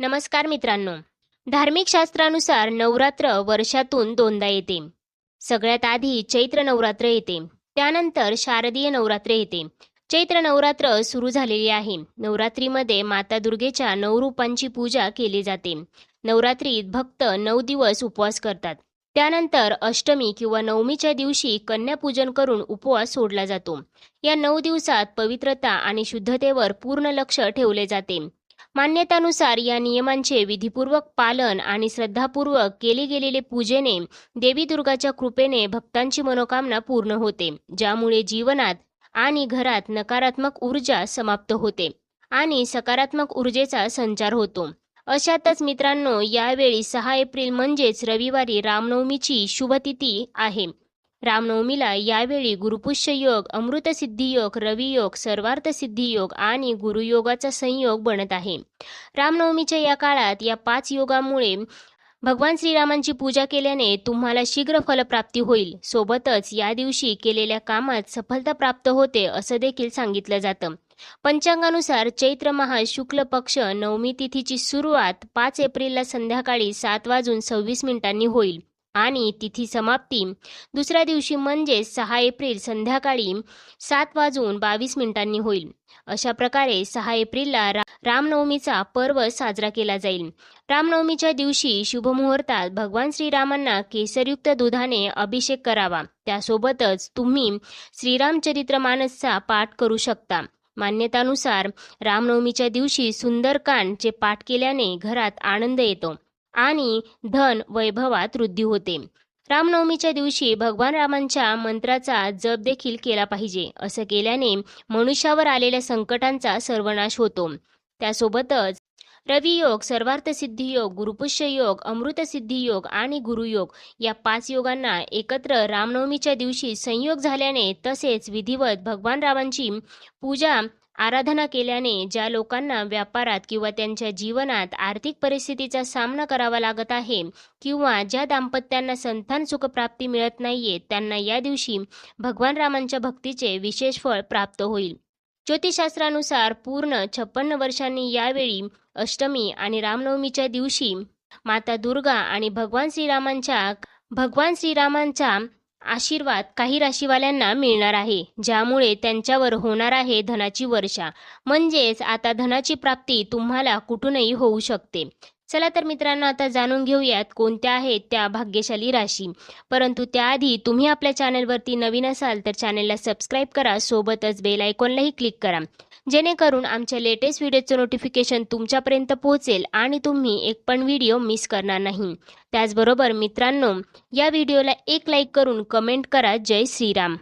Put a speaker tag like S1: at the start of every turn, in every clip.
S1: नमस्कार मित्रांनो. धार्मिक शास्त्रानुसार नवरात्र वर्षातून दोनदा येते. सगळ्यात आधी चैत्र नवरात्र येते. त्यानंतर शारदीय नवरात्र येते. चैत्र नवरात्र सुरू झालेली आहे. नवरात्रीमध्ये माता दुर्गेच्या नऊ रूपांची पूजा केली जाते. नवरात्रीत भक्त नऊ दिवस उपवास करतात. त्यानंतर अष्टमी किंवा नवमीच्या दिवशी कन्यापूजन करून उपवास सोडला जातो. या नऊ दिवसात पवित्रता आणि शुद्धतेवर पूर्ण लक्ष ठेवले जाते. मान्यतानुसार या नियमांचे विधीपूर्वक पालन आणि श्रद्धापूर्वक केले गेलेले पूजेने देवी दुर्गाच्या कृपेने भक्तांची मनोकामना पूर्ण होते ज्यामुळे जीवनात आणि घरात नकारात्मक ऊर्जा समाप्त होते आणि सकारात्मक ऊर्जेचा संचार होतो. अशातच मित्रांनो यावेळी सहा एप्रिल म्हणजेच रविवारी रामनवमीची शुभतिथी आहे. रामनवमीला यावेळी गुरुपुष्य योग अमृतसिद्धी योग रवियोग सर्वार्थसिद्धी योग आणि गुरुयोगाचा संयोग बनत आहे. रामनवमीच्या या काळात या पाच योगामुळे भगवान श्रीरामांची पूजा केल्याने तुम्हाला शीघ्र फलप्राप्ती होईल. सोबतच या दिवशी केलेल्या कामात सफलता प्राप्त होते असं देखील सांगितलं जातं. पंचांगानुसार चैत्र महा शुक्ल पक्ष नवमी तिथीची सुरुवात पाच एप्रिलला संध्याकाळी सात वाजून सव्वीस मिनिटांनी होईल. आणि तिथी समाप्ती. दुसऱ्या दिवशी म्हणजे सहा एप्रिल संध्याकाळी सात वाजून बावीस मिनिटांनी होईल. अशा प्रकारे सहा एप्रिलला रा रामनवमीचा पर्व साजरा केला जाईल. रामनवमीच्या दिवशी शुभमुहूर्तात भगवान श्रीरामांना केसरयुक्त दुधाने अभिषेक करावा. त्यासोबतच तुम्ही श्रीरामचरित्र मानसचा पाठ करू शकता. मान्यतानुसार रामनवमीच्या दिवशी सुंदरकांडचे पाठ केल्याने घरात आनंद येतो. आणि धन वैभवात वृद्धी होते. रामनवमीच्या दिवशी भगवान रामांच्या मंत्राचा जप देखील केला पाहिजे असं केल्याने मनुष्यावर आलेल्या संकटांचा सर्वनाश होतो. त्यासोबतच रवी योग सर्वार्थ सिद्धी योग गुरुपुष्य योग अमृत सिद्धी योग आणि गुरुयोग या पाच योगांना एकत्र रामनवमीच्या दिवशी संयोग झाल्याने तसेच विधिवत भगवान रामांची पूजा आराधना केल्याने ज्या लोकांना व्यापारात किंवा त्यांच्या जीवनात आर्थिक परिस्थितीचा सामना करावा लागत आहे किंवा ज्या दाम्पत्यांना संतान सुखप्राप्ती मिळत नाहीये त्यांना या दिवशी भगवान रामांच्या भक्तीचे विशेष फळ प्राप्त होईल. ज्योतिषशास्त्रानुसार पूर्ण छप्पन्न वर्षांनी यावेळी अष्टमी आणि रामनवमीच्या दिवशी माता दुर्गा आणि भगवान श्रीरामांच्या भगवान श्रीरामांचा आशीर्वाद काही राशीवाल्यांना मिळणार आहे ज्यामुळे त्यांच्यावर होणार आहे धनाची वर्षा. म्हणजेच आता धनाची प्राप्ती तुम्हाला कुठूनही होऊ शकते. चला तर मित्रांनो आता जाणून घेऊयात कोणत्या आहेत त्या भाग्यशाली राशी. परंतु त्याआधी तुम्ही आपल्या चॅनलवरती नवीन असाल तर चॅनलला सबस्क्राईब करा सोबतच बेल आयकॉनलाही क्लिक करा. जेणेकरून आमच्या लेटेस्ट व्हिडिओचं नोटिफिकेशन तुमच्यापर्यंत पोहोचेल आणि तुम्ही एक पण व्हिडिओ मिस करणार नाही. त्याचबरोबर मित्रांनो या व्हिडिओला एक लाईक करून कमेंट करा जय श्रीराम.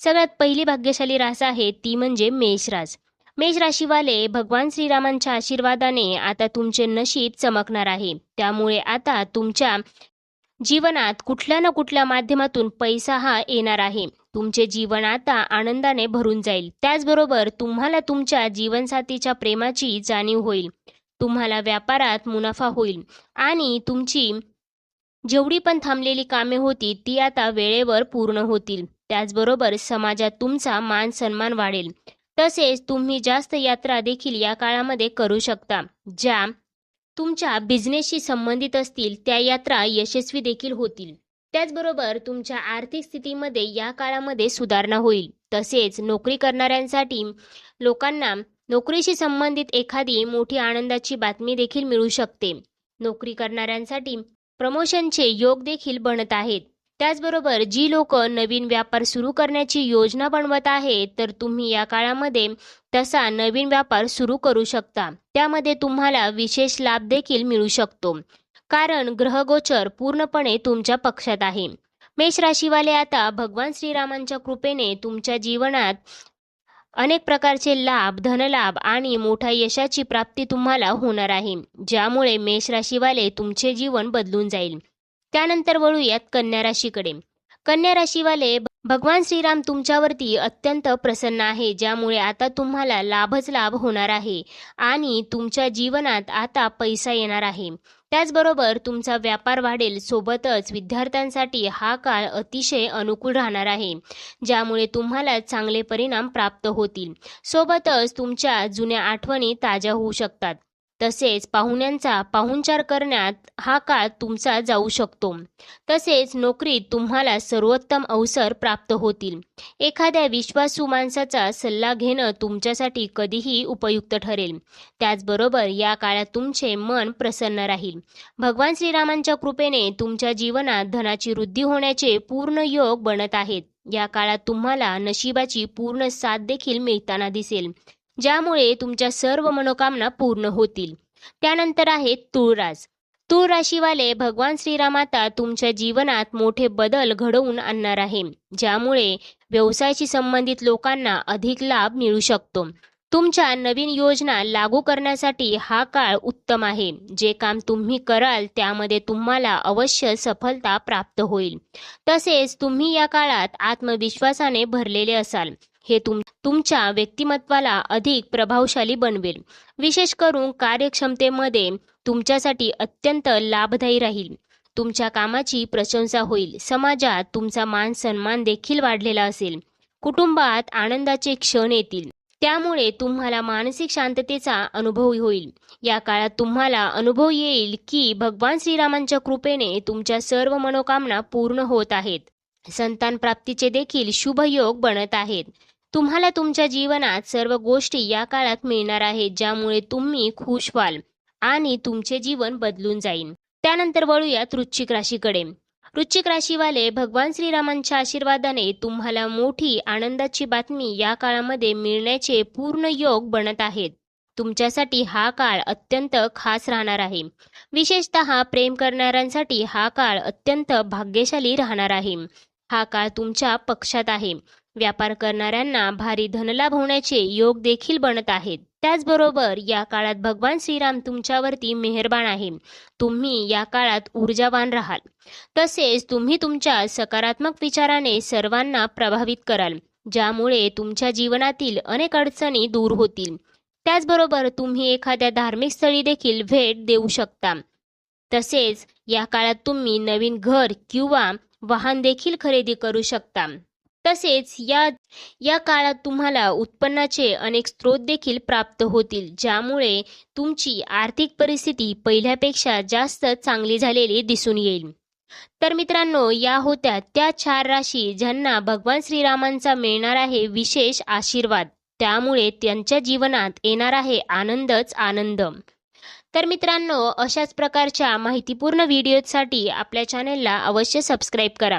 S1: सगळ्यात पहिली भाग्यशाली रास आहे ती म्हणजे मेषराज मेष राशीवाले भगवान श्रीरामांच्या आशीर्वादाने आता तुमचे नशीब चमकणार आहे. त्यामुळे आता तुमच्या जीवनात कुठल्या ना कुठल्या माध्यमातून पैसा हा येणार आहे. तुमचे जीवन आता आनंदाने भरून जाईल. त्याचबरोबर तुम्हाला तुमच्या जीवनसाथीच्या प्रेमाची जाणीव होईल. तुम्हाला व्यापारात मुनाफा होईल. आणि तुमची जेवढी पण थांबलेली कामे होती ती आता वेळेवर पूर्ण होतील. त्याचबरोबर समाजात तुमचा मान सन्मान वाढेल. तसेच तुम्ही जास्त यात्रा देखील या काळामध्ये करू शकता ज्या तुमच्या बिझनेसशी संबंधित असतील त्या यात्रा यशस्वी देखील होतील. त्याचबरोबर तुमच्या आर्थिक स्थितीमध्ये या काळामध्ये सुधारणा होईल. तसेच नोकरी करणाऱ्यांसाठी लोकांना नोकरीशी संबंधित एखादी मोठी आनंदाची बातमी देखील मिळू शकते. नोकरी करणाऱ्यांसाठी प्रमोशनचे योग देखील बनत आहेत. त्याचबरोबर जी लोक नवीन व्यापार सुरू करण्याची योजना बनवत आहेत तर तुम्ही या काळामध्ये तसा नवीन व्यापार सुरू करू शकता. त्यामध्ये तुम्हाला विशेष लाभ देखील मिळू शकतो. कारण ग्रहगोचर पूर्णपणे तुमच्या पक्षात आहे. मेष राशीवाले आता भगवान श्रीरामांच्या कृपेने तुमच्या जीवनात अनेक प्रकारचे लाभ धनलाभ आणि मोठ्या यशाची प्राप्ती तुम्हाला होणार आहे. ज्यामुळे मेष राशीवाले तुमचे जीवन बदलून जाईल. त्यानंतर वळूयात कन्या राशीकडे. कन्या राशीवाले भगवान श्रीराम तुमच्यावरती अत्यंत प्रसन्न आहे ज्यामुळे आता तुम्हाला लाभच लाभ होणार आहे आणि तुमच्या जीवनात आता पैसा येणार आहे. त्याचबरोबर तुमचा व्यापार वाढेल सोबतच विद्यार्थ्यांसाठी हा काळ अतिशय अनुकूल राहणार आहे ज्यामुळे तुम्हाला चांगले परिणाम प्राप्त होतील. सोबतच तुमच्या जुन्या आठवणी ताज्या होऊ शकतात. तसेच पाहुण्यांचा पाहुणचार करण्यात हा काळ तुमचा जाऊ शकतो. तसेच नोकरीत तुम्हाला सर्वोत्तम अवसर प्राप्त होतील. एखाद्या विश्वासू माणसाचा सल्ला घेणं तुमच्यासाठी कधीही उपयुक्त ठरेल. त्याचबरोबर या काळात तुमचे मन प्रसन्न राहील. भगवान श्रीरामांच्या कृपेने तुमच्या जीवनात धनाची वृद्धी होण्याचे पूर्ण योग बनत आहेत. या काळात तुम्हाला नशिबाची पूर्ण साथ देखील मिळताना दिसेल. ज्यामुळे तुमच्या सर्व मनोकामना पूर्ण होतील. त्यानंतर आहे तुळराज. तूळ राशीवाले भगवान श्रीरामाता तुमच्या जीवनात मोठे बदल घडवून आणणार आहे ज्यामुळे व्यवसायाशी संबंधित लोकांना अधिक लाभ मिळू शकतो. तुमच्या नवीन योजना लागू करण्यासाठी हा काळ उत्तम आहे. जे काम तुम्ही कराल त्यामध्ये तुम्हाला अवश्य सफलता प्राप्त होईल. तसेच तुम्ही या काळात आत्मविश्वासाने भरलेले असाल. हे तुम तुमच्या व्यक्तिमत्वाला अधिक प्रभावशाली बनवेल. विशेष करून कार्यक्षमतेमध्ये तुमच्यासाठी अत्यंत लाभदायी राहील. तुमच्या कामाची प्रशंसा होईल. समाजात तुमचा मान सन्मान देखील वाढलेला असेल. कुटुंबात आनंदाचे क्षण येतील. त्यामुळे तुम्हाला मानसिक शांततेचा अनुभव होईल. या काळात तुम्हाला अनुभव येईल की भगवान श्रीरामांच्या कृपेने तुमच्या सर्व मनोकामना पूर्ण होत आहेत. संतान प्राप्तीचे देखील शुभ योग बनत आहेत. तुम्हाला तुमच्या जीवनात सर्व गोष्टी या काळात मिळणार आहेत ज्यामुळे तुम्ही खुश व्हाल आणि तुमचे जीवन बदलून जाईल. त्यानंतर वळूयात वृश्चिक राशीकडे. वृश्चिक राशीवाले भगवान श्रीरामांच्या आशीर्वादाने तुम्हाला मोठी आनंदाची बातमी या काळामध्ये मिळण्याचे पूर्ण योग बनत आहेत. तुमच्यासाठी हा काळ अत्यंत खास राहणार आहे. विशेषतः प्रेम करणाऱ्यांसाठी हा काळ अत्यंत भाग्यशाली राहणार आहे. हा काळ तुमच्या पक्षात आहे. व्यापार करणाऱ्यांना भारी धनलाभ होण्याचे योग देखील बनत आहेत. त्याचबरोबर या काळात भगवान श्रीराम तुमच्यावरती मेहरबान आहे. तुम्ही या काळात ऊर्जावान राहाल. तसेच तुम्ही तुमच्या सकारात्मक विचाराने सर्वांना प्रभावित कराल ज्यामुळे तुमच्या जीवनातील अनेक अडचणी दूर होतील. त्याचबरोबर तुम्ही एखाद्या धार्मिक स्थळी देखील भेट देऊ शकता. तसेच या काळात तुम्ही नवीन घर किंवा वाहन देखील खरेदी करू शकता. तसेच या या काळात तुम्हाला उत्पन्नाचे अनेक स्रोत देखील प्राप्त होतील ज्यामुळे तुमची आर्थिक परिस्थिती पहिल्यापेक्षा जास्त चांगली झालेली दिसून येईल. तर मित्रांनो या होत्या त्या चार राशी ज्यांना भगवान श्रीरामांचा मिळणार आहे विशेष आशीर्वाद. त्यामुळे त्यांच्या जीवनात येणार आहे आनंदच आनंद. तर मित्रांनो अशाच प्रकारच्या माहितीपूर्ण व्हिडिओसाठी आपल्या चॅनेलला अवश्य सबस्क्राईब करा.